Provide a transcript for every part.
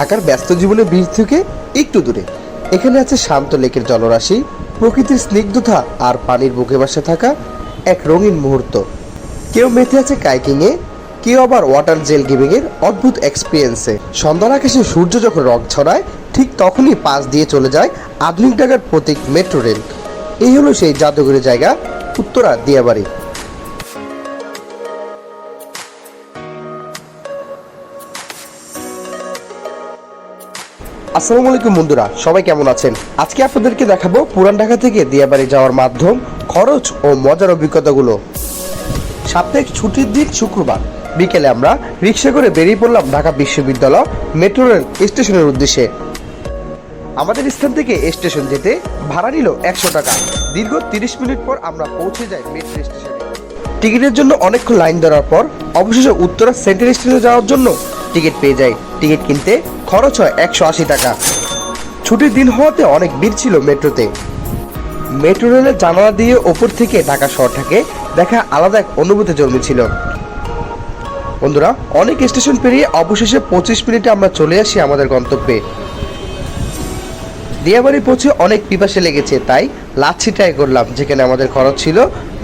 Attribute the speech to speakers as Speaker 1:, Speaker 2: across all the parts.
Speaker 1: ঢাকার ব্যস্ত জীবনের বীজ থেকে একটু দূরে। এখানে আছে শান্ত লেকের জলরাশি, প্রকৃতির স্নিগ্ধতা আর পানির বুকে বাসে থাকা এক রঙিন মুহূর্ত। কেউ মেতে আছে কাইকিংয়ে, কেউ আবার ওয়াটার জেল গেমিং এর অদ্ভুত এক্সপিরিয়েন্সে সন্ধ্যার আকাশে সূর্য যখন রং ছড়ায়, ঠিক তখনই পাশ দিয়ে চলে যায় আধুনিক ঢাকার প্রতীক মেট্রো রেল। এই হলো সেই জাদুঘরের জায়গা উত্তরা দিয়াবাড়ি আসসালামু আলাইকুম বন্ধুরা, সবাই কেমন আছেন? আজকে আপনাদেরকে দেখাবো পুরান ঢাকা থেকে দিয়াবাড়ি যাওয়ার মাধ্যম, খরচ ও মজার অভিজ্ঞতাগুলো। সাপ্তাহিক ছুটির দিন শুক্রবার, বিকেলে আমরা রিক্সা করে বেরিয়ে পড়লাম ঢাকা বিশ্ববিদ্যালয় মেট্রো রেল স্টেশনের উদ্দেশ্যে। আমাদের স্থান থেকে স্টেশন যেতে ভাড়া নিল একশো টাকা। দীর্ঘ তিরিশ মিনিট পর আমরা পৌঁছে যাই মেট্রো স্টেশনে। টিকিটের জন্য অনেকক্ষণ লাইন ধরার পর, অবশেষে উত্তরা সেন্ট্রাল স্টেশনে যাওয়ার জন্য টিকিট পেয়ে যাই টিকিট কিনতে খরচ হয় একশো আশি টাকা। ছুটির দিন হওয়াতে অনেক ভিড় ছিল মেট্রোতে। মেট্রো রেলের জানালা দিয়ে ওপর থেকে ঢাকা শহরটাকে দেখা আলাদা এক অনুভূতি জন্মেছিল। বন্ধুরা, অনেক স্টেশন পেরিয়ে অবশেষে পঁচিশ মিনিটে আমরা চলে আসি আমাদের গন্তব্যে। দিয়াবাড়ি পৌঁছে অনেক পিপাসে লেগেছে, তাই লাচ্ছি ট্রাই করলাম, যেখানে আমাদের খরচ ছিল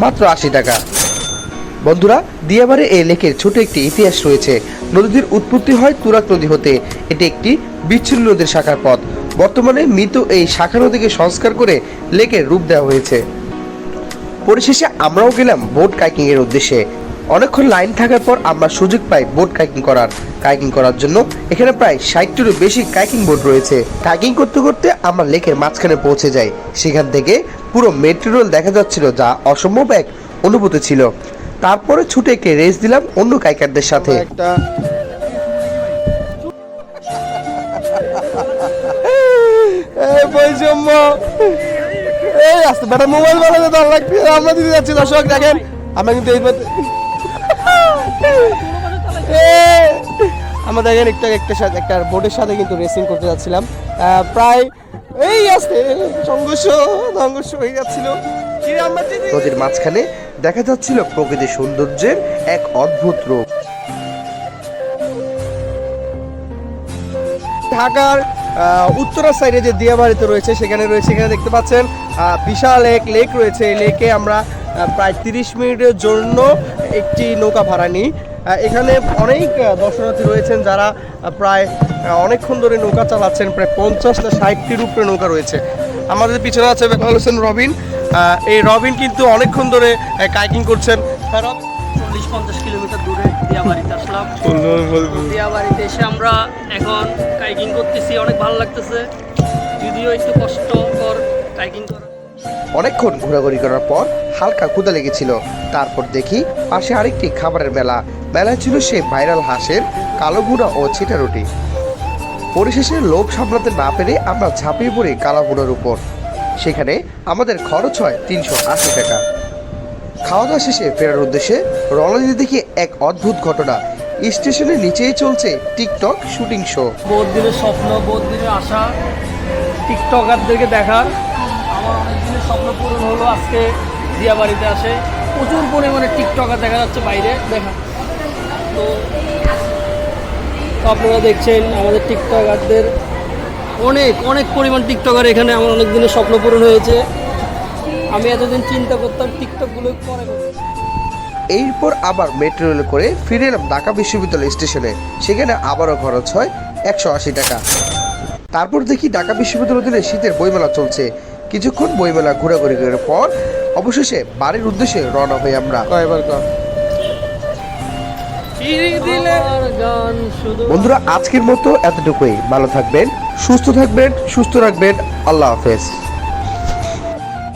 Speaker 1: মাত্র আশি টাকা। বন্ধুরা দিয়াবারে এই লেকের ছোট একটি ইতিহাস রয়েছে। নদীটির উৎপত্তি হয় তুরাক নদী হতে। এটি একটি বিচ্ছিন্ন নদীর শাখার পথ। বর্তমানে মৃত এই শাখা নদীকে সংস্কার করে লেকের রূপ দেওয়া হয়েছে। পরিশেষে আমরাও গেলাম বোট কাইকিং এর উদ্দেশ্যে। অনেকক্ষণ লাইন থাকার পর আমরা সুযোগ পাই বোট কাইকিং করার। কাইকিং করার জন্য এখানে প্রায় ষাটটিরও বেশি কাইকিং বোট রয়েছে। কাইকিং করতে করতে আমরা লেকের মাঝখানে পৌঁছে যাই। সেখান থেকে পুরো মেট্রো রেল দেখা যাচ্ছিল যা অসম্ভব এক অনুভূতি ছিল। তারপরে ছুটে একটি রেস দিলাম অন্য কাইকারদের সাথে।
Speaker 2: একটা বেটা মোবাইল আমরা দিতে যাচ্ছি দেখেন, আমরা কিন্তু এই আমরা দেখেন, একটা একটা সাথে একটা বোটের সাথে কিন্তু রেসিং করতে যাচ্ছিলাম। প্রায় এই আসতে সংঘর্ষ সংঘর্ষ হয়ে যাচ্ছিল।
Speaker 1: নদীর মাঝখানে দেখা যাচ্ছিল প্রকৃতির সৌন্দর্যের এক অদ্ভুত রূপ।
Speaker 2: ঢাকার আহ, উত্তরা সাইডে যে দিয়াবাড়িতে রয়েছে সেখানে রয়েছে এখানে দেখতে পাচ্ছেন আহ, বিশাল এক লেক রয়েছে। এই লেকে আমরা প্রায় তিরিশ মিনিটের জন্য একটি নৌকা ভাড়া নিই। এখানে অনেক দর্শনার্থী রয়েছেন যারা প্রায় অনেকক্ষণ ধরে নৌকা চালাচ্ছেন প্রায় পঞ্চাশ না ষাটটির উপরে নৌকা রয়েছে। আমাদের পিছনে আছে বেলাল হোসেন রবিন। এই রবিন কিন্তু অনেকক্ষণ ধরে কাইকিং করছেন। হ্যাঁ,
Speaker 3: চল্লিশ পঞ্চাশ কিলোমিটার দূরে দিয়াবাড়িতে এসে আমরা এখন কাইকিং করতেছি অনেক ভালো লাগতেছে। যদিও একটু কষ্টকর কাইকিং
Speaker 1: অনেকক্ষণ ঘোরাঘুরি করার পর হালকা ক্ষুদা লেগেছিল। তারপর দেখি পাশে আরেকটি খাবারের মেলা। মেলায় ছিল সে ভাইরাল হাঁসের কালো গুঁড়া ও ছিটা রুটি। পরিশেষে লোভ সামলাতে না পেরে আমরা ঝাঁপিয়ে পড়ি কালো গুঁড়োর উপর। সেখানে আমাদের খরচ হয় তিনশো আশি টাকা। খাওয়া দাওয়া শেষে ফেরার উদ্দেশ্যে রওনা দিতে দেখি এক অদ্ভুত ঘটনা। স্টেশনের নিচেই চলছে টিকটক শুটিং শো।
Speaker 3: বহুত দিনের স্বপ্ন বহুত দিনের আশা, টিকটকারদেরকে দেখার। আমার অনেক দিনের স্বপ্ন পূরণ হলো আজকে দিয়াবাড়িতে আসে। প্রচুর পরিমাণে টিকটকার দেখা যাচ্ছে বাইরে, দেখা আপনারা দেখছেন আমাদের টিকটকারদের অনেক অনেক পরিমাণ টিকটকার এখানে আমার অনেক দিনের স্বপ্ন পূরণ হয়েছে। আমি এতদিন চিন্তা করতাম টিকটকগুলো পরে।
Speaker 1: এরপর আবার মেট্রো রেল করে ফিরে এলাম ঢাকা বিশ্ববিদ্যালয় স্টেশনে। সেখানে আবারও খরচ হয় একশো আশি টাকা। তারপর দেখি ঢাকা বিশ্ববিদ্যালয় দিনে শীতের বইমেলা চলছে। কিছুক্ষণ বইমেলা ঘোরাঘুরি করার পর অবশেষে বাড়ির উদ্দেশ্যে রওনা হই আমরা।
Speaker 2: কয়বার
Speaker 1: বন্ধুরা আজকের মতো এতটুকুই। ভালো থাকবেন সুস্থ থাকবেন সুস্থ রাখবেন। আল্লাহ হাফেজ।